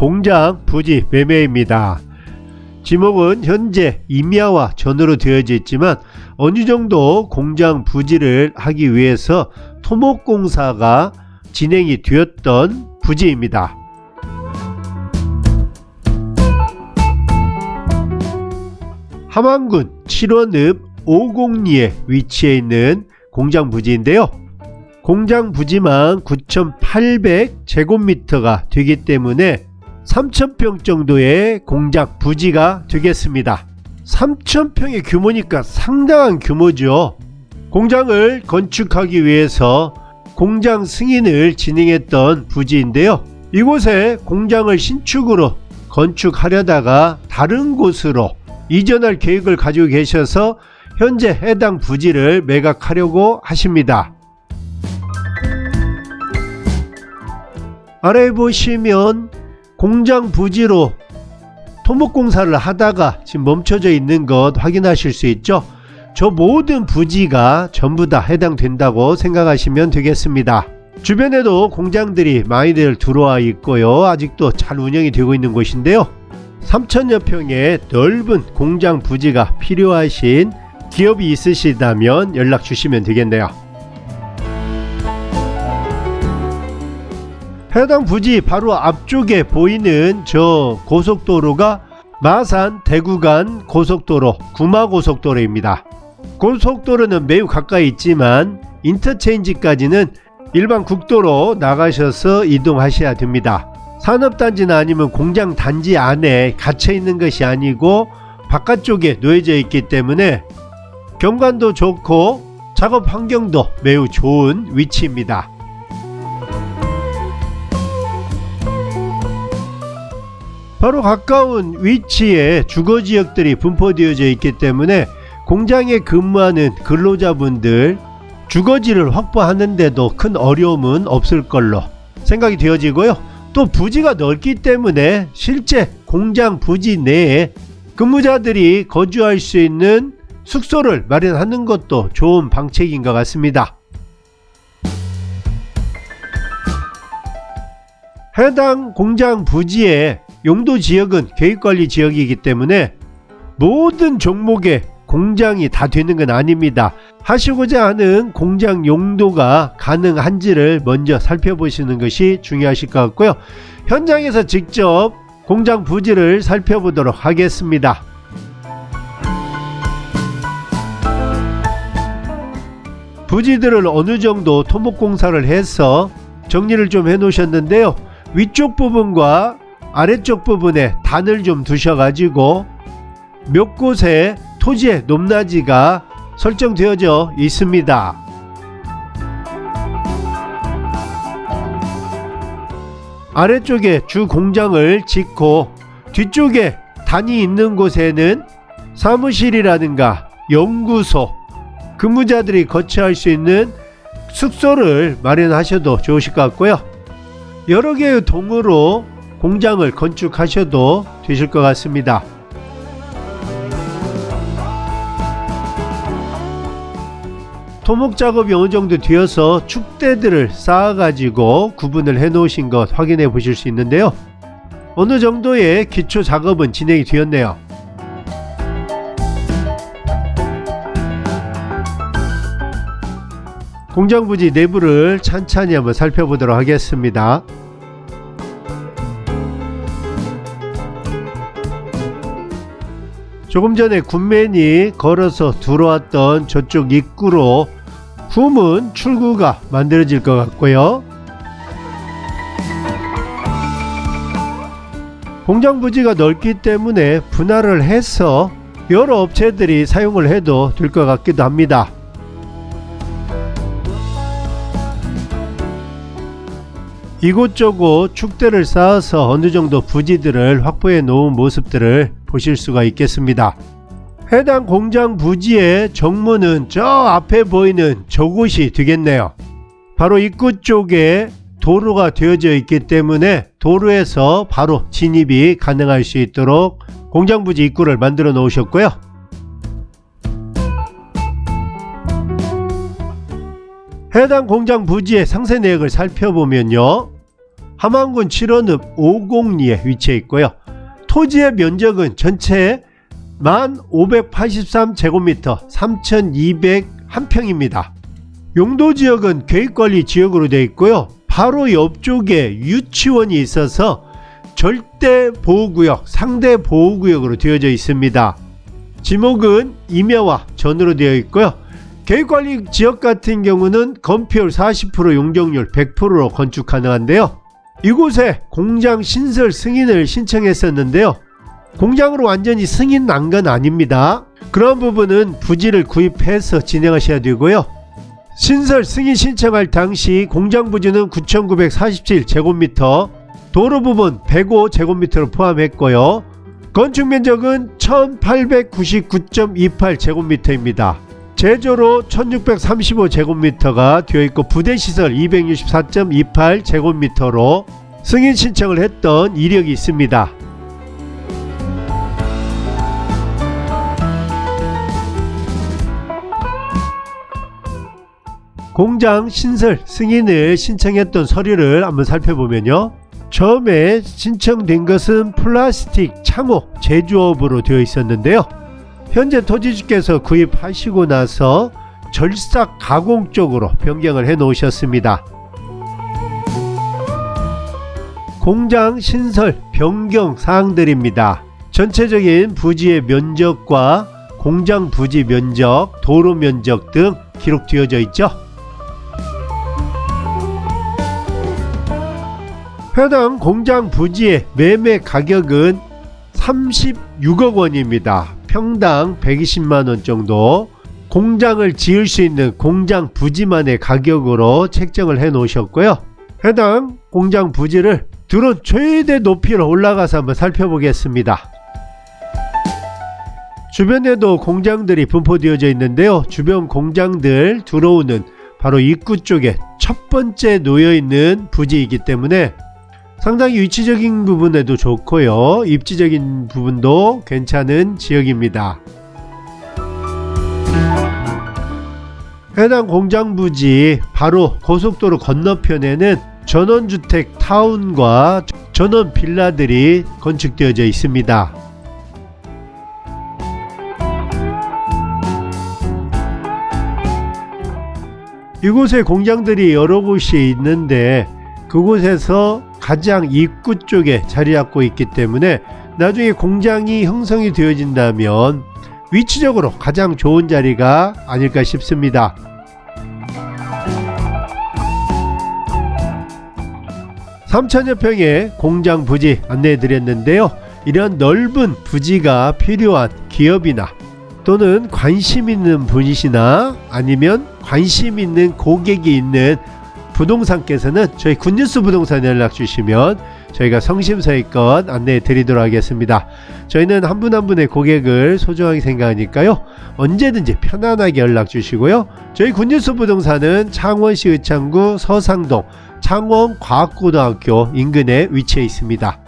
공장 부지 매매입니다. 지목은 현재 임야와 전으로 되어져 있지만 어느 정도 공장 부지를 하기 위해서 토목공사가 진행이 되었던 부지입니다. 함안군 7원읍 502에 위치해 있는 공장 부지인데요. 공장 부지만 9,800제곱미터가 되기 때문에 3,000평 정도의 공장 부지가 되겠습니다. 3,000평의 규모니까 상당한 규모죠. 공장을 건축하기 위해서 공장 승인을 진행했던 부지인데요. 이곳에 공장을 신축으로 건축하려다가 다른 곳으로 이전할 계획을 가지고 계셔서 현재 해당 부지를 매각하려고 하십니다. 아래 보시면 공장 부지로 토목공사를 하다가 지금 멈춰져 있는 것 확인하실 수 있죠. 저 모든 부지가 전부 다 해당된다고 생각하시면 되겠습니다. 주변에도 공장들이 많이들 들어와 있고요. 아직도 잘 운영이 되고 있는 곳인데요. 3천여 평의 넓은 공장 부지가 필요하신 기업이 있으시다면 연락 주시면 되겠네요. 해당 부지 바로 앞쪽에 보이는 저 고속도로가 마산 대구간 고속도로 구마고속도로입니다. 고속도로는 매우 가까이 있지만 인터체인지까지는 일반 국도로 나가셔서 이동하셔야 됩니다. 산업단지나 아니면 공장 단지 안에 갇혀 있는 것이 아니고 바깥쪽에 놓여져 있기 때문에 경관도 좋고 작업 환경도 매우 좋은 위치입니다. 바로 가까운 위치에 주거 지역들이 분포되어져 있기 때문에 공장에 근무하는 근로자분들 주거지를 확보하는데도 큰 어려움은 없을 걸로 생각이 되어지고요. 또 부지가 넓기 때문에 실제 공장 부지 내에 근무자들이 거주할 수 있는 숙소를 마련하는 것도 좋은 방책인 것 같습니다. 해당 공장 부지의 용도 지역은 계획관리 지역이기 때문에 모든 종목의 공장이 다 되는 건 아닙니다. 하시고자 하는 공장 용도가 가능한지를 먼저 살펴보시는 것이 중요하실 것 같고요. 현장에서 직접 공장 부지를 살펴보도록 하겠습니다. 부지들을 어느 정도 토목공사를 해서 정리를 좀 해 놓으셨는데요. 위쪽 부분과 아래쪽 부분에 단을 좀 두셔가지고 몇 곳에 토지의 높낮이가 설정되어져 있습니다. 아래쪽에 주 공장을 짓고 뒤쪽에 단이 있는 곳에는 사무실이라든가 연구소, 근무자들이 거처할 수 있는 숙소를 마련하셔도 좋으실 것 같고요. 여러 개의 동으로 공장을 건축하셔도 되실 것 같습니다. 토목 작업이 어느 정도 되어서 축대들을 쌓아가지고 구분을 해 놓으신 것 확인해 보실 수 있는데요. 어느 정도의 기초 작업은 진행이 되었네요. 공장 부지 내부를 찬찬히 한번 살펴보도록 하겠습니다. 조금 전에 군맨이 걸어서 들어왔던 저쪽 입구로 후문 출구가 만들어질 것 같고요. 공장 부지가 넓기 때문에 분할을 해서 여러 업체들이 사용을 해도 될 것 같기도 합니다. 이곳저곳 축대를 쌓아서 어느 정도 부지들을 확보해 놓은 모습들을 보실 수가 있겠습니다. 해당 공장 부지의 정문은 저 앞에 보이는 저곳이 되겠네요. 바로 입구 쪽에 도로가 되어져 있기 때문에 도로에서 바로 진입이 가능할 수 있도록 공장 부지 입구를 만들어 놓으셨고요. 해당 공장 부지의 상세 내역을 살펴보면요. 함안군 7원읍 502에 위치해 있고요. 토지의 면적은 전체 1583제곱미터 3201평입니다. 용도 지역은 계획관리 지역으로 되어 있고요. 바로 옆쪽에 유치원이 있어서 절대 보호구역, 상대 보호구역으로 되어져 있습니다. 지목은 임야와 전으로 되어 있고요. 계획관리 지역 같은 경우는 건폐율 40% 용적률 100%로 건축 가능한데요. 이곳에 공장 신설 승인을 신청했었는데요. 공장으로 완전히 승인 난 건 아닙니다. 그런 부분은 부지를 구입해서 진행하셔야 되고요. 신설 승인 신청할 당시 공장 부지는 9,947 제곱미터, 도로 부분 105 제곱미터를 포함했고요. 건축 면적은 1,899.28 제곱미터입니다. 제조로 1635제곱미터가 되어 있고 부대 시설 264.28 제곱미터로 승인 신청을 했던 이력이 있습니다. 공장 신설 승인을 신청했던 서류를 한번 살펴보면요. 처음에 신청된 것은 플라스틱 창호 제조업으로 되어 있었는데요. 현재 토지주께서 구입하시고 나서 절삭 가공 쪽으로 변경을 해 놓으셨습니다. 공장 신설 변경 사항들입니다. 전체적인 부지의 면적과 공장 부지 면적, 도로 면적 등 기록되어져 있죠. 해당 공장 부지의 매매 가격은 36억 원입니다. 평당 120만 원 정도 공장을 지을 수 있는 공장 부지만의 가격으로 책정을 해 놓으셨고요. 해당 공장 부지를 드론 최대 높이로 올라가서 한번 살펴보겠습니다. 주변에도 공장들이 분포되어져 있는데요. 주변 공장들 들어오는 바로 입구 쪽에 첫 번째 놓여 있는 부지이기 때문에 상당히 위치적인 부분에도 좋고요. 입지적인 부분도 괜찮은 지역입니다. 해당 공장 부지 바로 고속도로 건너편에는 전원주택 타운과 전원 빌라들이 건축되어져 있습니다. 이곳에 공장들이 여러 곳이 있는데 그곳에서 가장 입구 쪽에 자리 잡고 있기 때문에 나중에 공장이 형성이 되어진다면 위치적으로 가장 좋은 자리가 아닐까 싶습니다. 삼천여 평의 공장 부지 안내해 드렸는데요. 이런 넓은 부지가 필요한 기업이나 또는 관심 있는 분이시나 아니면 관심 있는 고객이 있는 부동산께서는 저희 굿뉴스 부동산 연락 주시면 저희가 성심성의껏 안내해 드리도록 하겠습니다. 저희는 한 분 한 분의 고객을 소중하게 생각하니까요. 언제든지 편안하게 연락 주시고요. 저희 굿뉴스 부동산은 창원시 의창구 서상동 창원과학고등학교 인근에 위치해 있습니다.